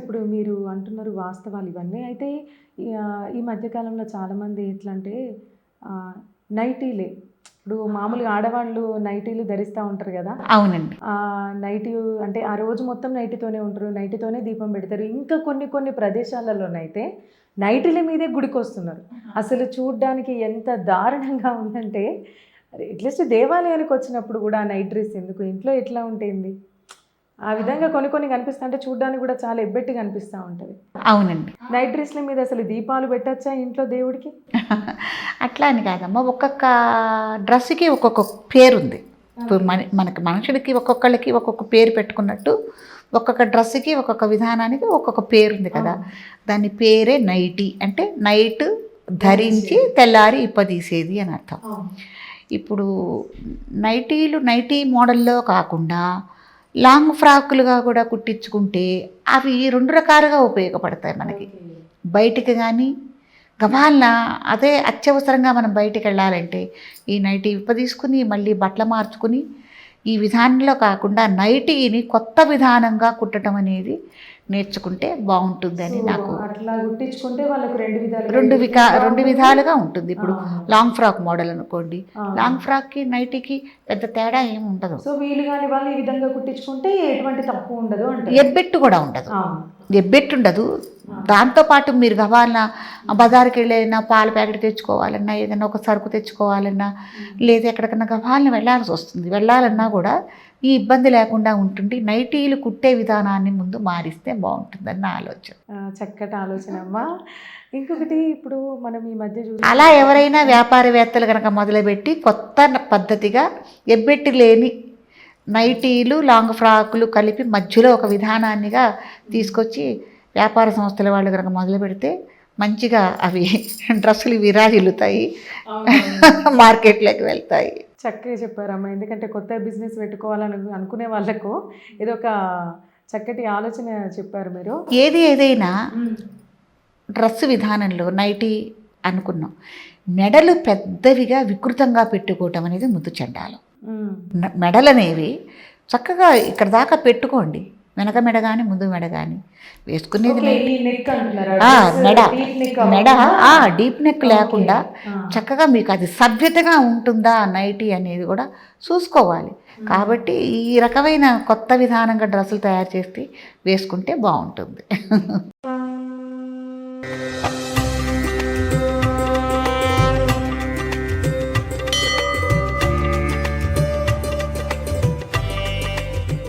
ఇప్పుడు మీరు అంటున్నారు వాస్తవాలు ఇవన్నీ. అయితే ఈ, మధ్యకాలంలో చాలామంది ఎట్లా అంటే నైటీలే. ఇప్పుడు మామూలుగా ఆడవాళ్ళు నైటీలు ధరిస్తూ ఉంటారు కదా. అవునండి. ఆ నైటీ అంటే ఆ రోజు మొత్తం నైటీతోనే ఉంటారు. నైటీతోనే దీపం పెడతారు. ఇంకా కొన్ని కొన్ని ప్రదేశాలలోనైతే నైటీల మీదే గుడికి వస్తున్నారు అసలు చూడ్డానికి ఎంత దారుణంగా ఉందంటే అట్లీస్ట్ దేవాలయానికి వచ్చినప్పుడు కూడా నైట్ డ్రెస్ ఎందుకు? ఇంట్లో ఎట్లా ఉంటుంది ఆ విధంగా కొన్ని కొన్ని కనిపిస్తా అంటే చూడ్డానికి కూడా చాలా ఎబ్బెట్టుగా అనిపిస్తూ ఉంటుంది. అవునండి. నైట్ డ్రెస్ల మీద అసలు దీపాలు పెట్టచ్చా ఇంట్లో దేవుడికి? అట్లా అని కాదమ్మా ఒక్కొక్క డ్రెస్కి ఒక్కొక్క పేరు ఉంది ఇప్పుడు మన మనకి మనుషులకి ఒక్కొక్కళ్ళకి ఒక్కొక్క పేరు పెట్టుకున్నట్టు ఒక్కొక్క డ్రెస్కి ఒక్కొక్క విధానానికి ఒక్కొక్క పేరు ఉంది కదా దాని పేరే నైటీ. అంటే నైట్ ధరించి తెల్లారి ఇప్పదీసేది అని అర్థం. ఇప్పుడు నైటీలు నైటీ మోడల్లో కాకుండా లాంగ్ ఫ్రాకులుగా కూడా కుట్టించుకుంటే అవి రెండు రకాలుగా ఉపయోగపడతాయి మనకి. బయటికి కానీ గబాలన అదే అత్యవసరంగా మనం బయటికి వెళ్ళాలంటే ఈ నైటీ విప్పదీసుకుని మళ్ళీ బట్టలు మార్చుకుని ఈ విధానంలో కాకుండా నైటీని కొత్త విధానంగా కుట్టడం అనేది నేర్చుకుంటే బాగుంటుందని నాకు అట్లా గుట్టించుకుంటే వాళ్ళకి రెండు విధాలు రెండు వికా రెండు విధాలుగా ఉంటుంది. ఇప్పుడు. లాంగ్ ఫ్రాక్ మోడల్ అనుకోండి. లాంగ్ ఫ్రాక్కి నైటీకి పెద్ద తేడా ఏమి ఉండదు. సో వీలు కాని వాళ్ళు ఈ విధంగా కుట్టించుకుంటే ఎటువంటి తప్పు ఉండదు అంటే ఎబ్బెట్టు కూడా ఉండదు. ఎబ్బెట్టు ఉండదు. దాంతోపాటు మీరు గవాలన బజార్కి వెళ్ళైనా పాల ప్యాకెట్ తెచ్చుకోవాలన్నా ఏదైనా ఒక సరుకు తెచ్చుకోవాలన్నా లేదా ఎక్కడికన్నా గవాలన వెళ్ళాల్సి వస్తుంది. వెళ్ళాలన్నా కూడా ఈ ఇబ్బంది లేకుండా ఉంటుంది. నైటీలు కుట్టే విధానాన్ని ముందు మారిస్తే బాగుంటుందని నా ఆలోచన. చక్కటి ఆలోచన అమ్మా. ఇంకొకటి ఇప్పుడు మనం ఈ మధ్య చూసి అలా ఎవరైనా వ్యాపారవేత్తలు కనుక మొదలుపెట్టి కొత్త పద్ధతిగా ఎబ్బెట్టి లేని నైటీలు లాంగ్ ఫ్రాకులు కలిపి మధ్యలో ఒక విధానాన్నిగా తీసుకొచ్చి వ్యాపార సంస్థల వాళ్ళు కనుక మొదలు పెడితే మంచిగా అవి డ్రెస్సులు విరాజిల్లుతాయి. మార్కెట్లోకి వెళ్తాయి. చక్కగా చెప్పారమ్మా. ఎందుకంటే కొత్త బిజినెస్ పెట్టుకోవాలని అనుకునే వాళ్ళకు ఇది ఒక చక్కటి ఆలోచన చెప్పారు మీరు. ఏది ఏదైనా డ్రెస్ విధానంలో నైటీ అనుకున్నాం. మెడలు పెద్దవిగా వికృతంగా పెట్టుకోవటం అనేది ముద్దు చండాలం. ఉమ్. న- మెడలనేవి చక్కగా ఇక్కడ దాకా పెట్టుకోండి. వెనక మెడ కానీ ముందు మెడ కానీ వేసుకునేది మెడ. మెడ డీప్ నెక్ లేకుండా. చక్కగా మీకు అది సభ్యతగా ఉంటుందా నైటీ అనేది కూడా చూసుకోవాలి. కాబట్టి ఈ రకమైన కొత్త విధానంగా డ్రెస్సులు తయారు చేసి వేసుకుంటే బాగుంటుంది.